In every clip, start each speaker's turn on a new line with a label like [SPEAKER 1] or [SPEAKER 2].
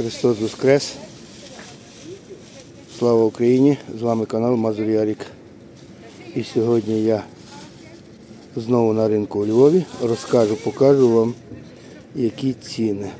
[SPEAKER 1] Христос Воскрес! Слава Україні! З вами канал Мазур Ярік. І сьогодні я знову на ринку у Львові розкажу, покажу вам, які ціни.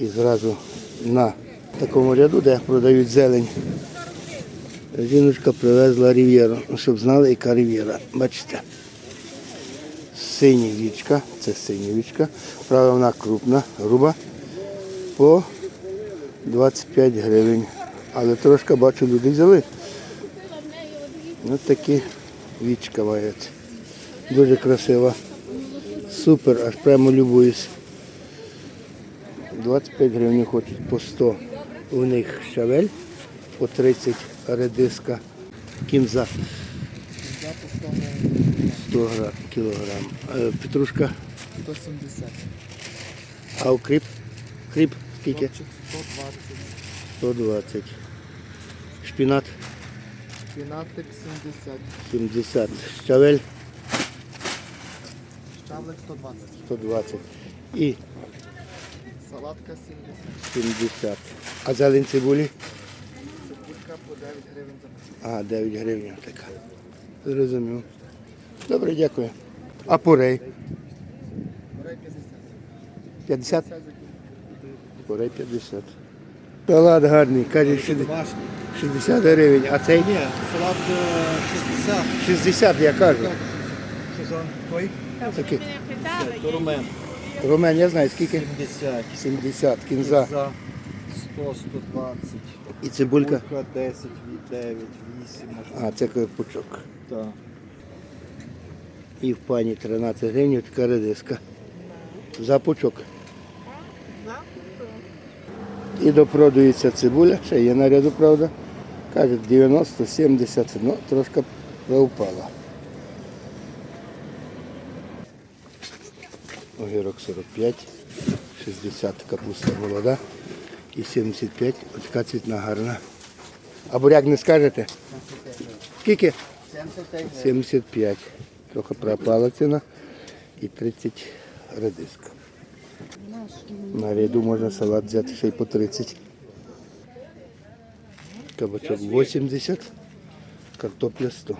[SPEAKER 1] І зразу на такому ряду, де продають зелень, жіночка привезла рів'єру, Ну, щоб знали, яка рів'єра. Бачите? Синівічка, це синівічка. Правда, вона крупна, груба по 25 гривень. Але трошки бачу, люди взяли. Ось такі вічка мають. Дуже красива. Супер, аж прямо любуюсь. 25 гривень хочуть по 100. У них щавель, по 30 редиска, кінза 100 гра- кілограм. Е, Петрушка,
[SPEAKER 2] 170.
[SPEAKER 1] а укріп? Кріп скільки?
[SPEAKER 2] 120.
[SPEAKER 1] 120. Шпінат
[SPEAKER 2] Пінатик 70.
[SPEAKER 1] 70. Щавель
[SPEAKER 2] Щавлик 120.
[SPEAKER 1] 120. І
[SPEAKER 2] Салатка 70.
[SPEAKER 1] 70. А зелень цибулі?
[SPEAKER 2] Цибулька по 9 гривень за.
[SPEAKER 1] А, 9 гривень така. Зрозумів. Добре, дякую. А порей?
[SPEAKER 2] Борей 50.
[SPEAKER 1] 50? Порей 50. Салат гарний, каже 60 60 гривень, а цей
[SPEAKER 2] Ні, салат е, 60.
[SPEAKER 1] 60, я кажу.
[SPEAKER 2] Що за той?
[SPEAKER 1] Такий.
[SPEAKER 2] То румен.
[SPEAKER 1] Румен, я знаю, скільки?
[SPEAKER 2] 70.
[SPEAKER 1] 70, кінза.
[SPEAKER 2] За 100, 120.
[SPEAKER 1] І цибулька.
[SPEAKER 2] Кулька 10, 9, 8.
[SPEAKER 1] А, це пучок.
[SPEAKER 2] Так.
[SPEAKER 1] І в пані 13 гривень така редиска. За пучок. І допродується цибуля, ще є наряду, правда. Кажуть 90, 70, ну трошки впала. Огірок 45, 60 капуста молода і 75, така цвітна гарна. А буряк не скажете? Скільки?
[SPEAKER 2] 75
[SPEAKER 1] 75. Трохи пропала ціна. І 30 редиска. На ряду можна салат взяти ще й по 30. Кабачок 80, картопля 100.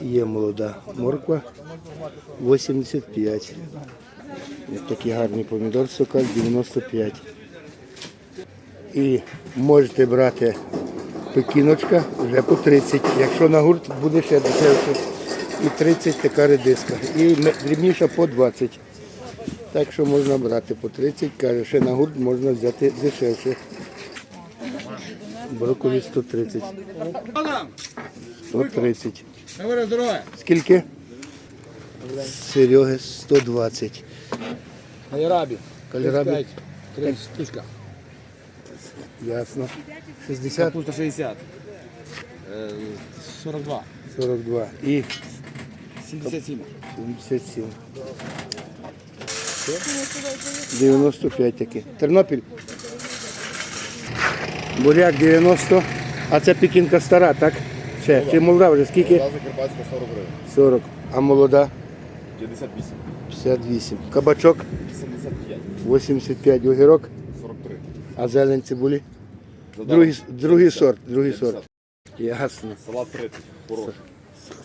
[SPEAKER 1] Є молода морква 85. Ось такий гарний помідор сокаль 95. І можете брати пекіночка вже по 30. Якщо на гурт буде ще дешевше. І 30 така редиска. І дрібніша по 20. Так що можна брати по 30, каже, ще на гурт можна взяти дешевше. Брокколі 130. 130. Скільки? Сереги 120.
[SPEAKER 2] Айрабі.
[SPEAKER 1] Кальрабі
[SPEAKER 2] 30 штучка.
[SPEAKER 1] ясно. 60,
[SPEAKER 2] Капуста 60. Е, 42.
[SPEAKER 1] 42 і
[SPEAKER 2] 77.
[SPEAKER 1] 77. 95 таки. Тернопіль. Буряк 90, а це пекінка стара, так? Ще. Чи молода вже скільки?
[SPEAKER 3] Закарпатська 40 гривень.
[SPEAKER 1] 40. А молода
[SPEAKER 3] 58.
[SPEAKER 1] 58. Кабачок
[SPEAKER 3] 75.
[SPEAKER 1] 85 огірок,
[SPEAKER 3] 43.
[SPEAKER 1] а зелень цибулі. Другий, другий сорт, другий
[SPEAKER 3] 50.
[SPEAKER 1] сорт. Ясно.
[SPEAKER 3] Салат 30. Хороший.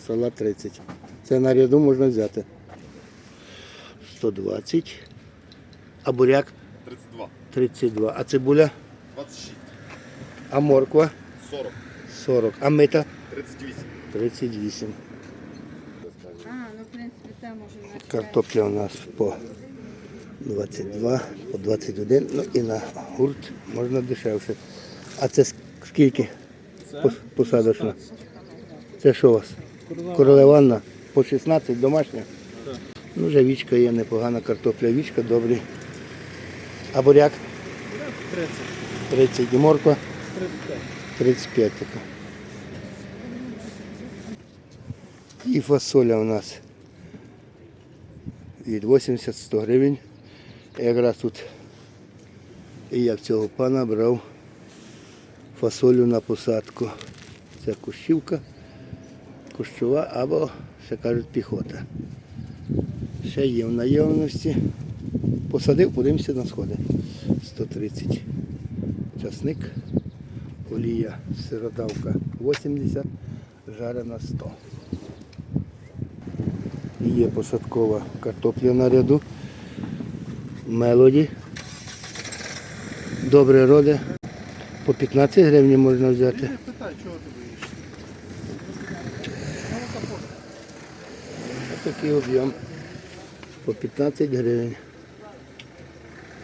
[SPEAKER 1] Салат 30. Це на ряду можна взяти. 120. А буряк
[SPEAKER 3] 32.
[SPEAKER 1] 32. А цибуля?
[SPEAKER 3] 26.
[SPEAKER 1] А морква?
[SPEAKER 3] 40.
[SPEAKER 1] 40. А мита?
[SPEAKER 3] 38.
[SPEAKER 1] 38.
[SPEAKER 4] А, ну в принципі це може
[SPEAKER 1] Картопля у нас по 22, по 21. Ну і на гурт можна дешевше. А це скільки? Пос- Посадочна. Це що у вас? Королеванна. По 16 домашня? Ну, вже вічка є непогана картопля. Вічка добрий. А буряк?
[SPEAKER 2] 30.
[SPEAKER 1] 30. І морква?
[SPEAKER 2] 35.
[SPEAKER 1] 35 така. І фасоля у нас від 80-100 гривень. Якраз тут і я в цього пана брав фасолю на посадку. Це кущівка, кущова або, ще кажуть, піхота. Ще є в наявності Посадив, подивимося на сходи. 130 часник, олія, сиродавка 80, жарена 100. Є посадкова картопля на ряду. Мелоді. Добре роди. По 15 гривень можна взяти. Такий об'єм. По 15 гривень.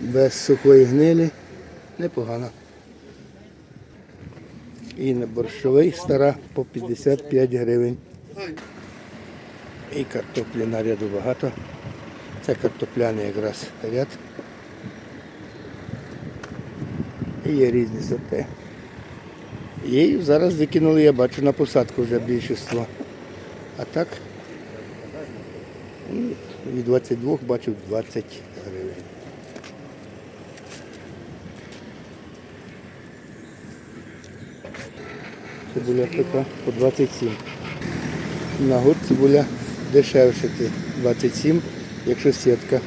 [SPEAKER 1] Без сухої гнилі. Непогано. І на борщовий стара по 55 гривень. І картоплі на ряду багато. Це картопляний якраз ряд. І є різні сорти. Її зараз викинули, я бачу, на посадку вже більшість. А так від 22 бачу 20 гривень. Цибуля така по 27. На год цибуля дешевше ти 27, якщо сітка.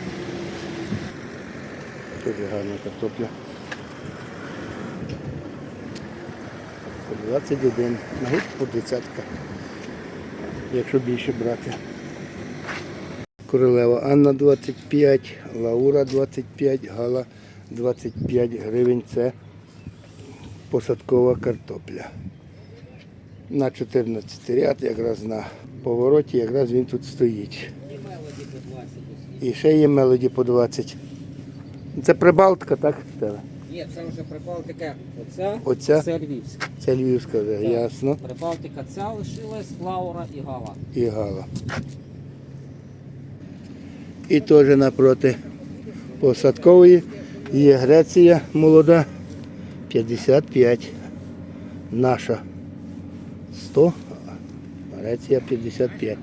[SPEAKER 1] Дуже гарна картопля. По 21, на год по 20, якщо більше брати. Королева Анна 25, Лаура 25, Гала 25 гривень. Це посадкова картопля. На 14 ряд, якраз на повороті, якраз він тут стоїть. І ще є мелоді по 20. Це Прибалтика, так?
[SPEAKER 5] Ні, це вже Прибалтика. Оця,
[SPEAKER 1] Оця?
[SPEAKER 5] це Львівська.
[SPEAKER 1] Це Львівська вже,
[SPEAKER 5] Так.
[SPEAKER 1] ясно.
[SPEAKER 5] Прибалтика ця лишилась, Лаура і Гала.
[SPEAKER 1] І Гала. І теж напроти посадкової є Греція молода 55. Наша 100, Греція 55.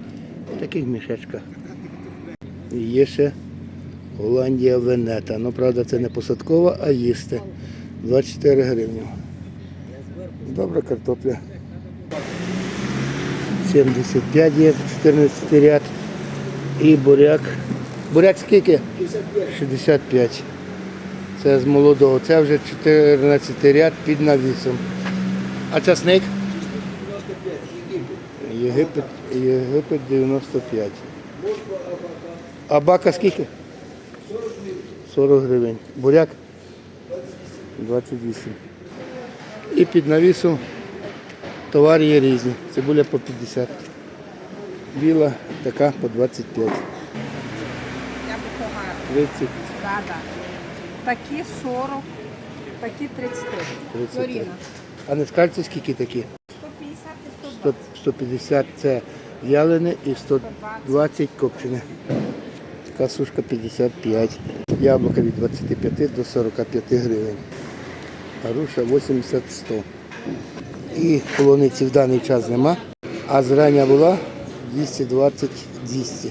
[SPEAKER 1] В таких мішечках. І є ще Голландія Венета. Ну, правда, це не посадкова, а їсти. 24 гривні. Добра картопля. 75 є, 14 ряд. І буряк. Буряк скільки? 65. Це з молодого. Це вже 14 ряд під навісом. А часник? Єгипет, Єгипет 95. А бака скільки? 40 гривень. Буряк? 28. І під навісом Товари є різні. Цибуля по 50. Біла така по 25.
[SPEAKER 4] Яблуко гарне.
[SPEAKER 1] 30,
[SPEAKER 4] Да, да. Такі 40, такі 33.
[SPEAKER 1] 30.
[SPEAKER 4] Зоріна.
[SPEAKER 1] А не скажете, скільки такі?
[SPEAKER 4] 150 і
[SPEAKER 1] 100,
[SPEAKER 4] 120.
[SPEAKER 1] 150 це вялене і 120 копчене. Така сушка 55. Яблука від 25 до 45 гривень. Груша 80-100. І полуниці в даний час нема, а зрання була 220-200.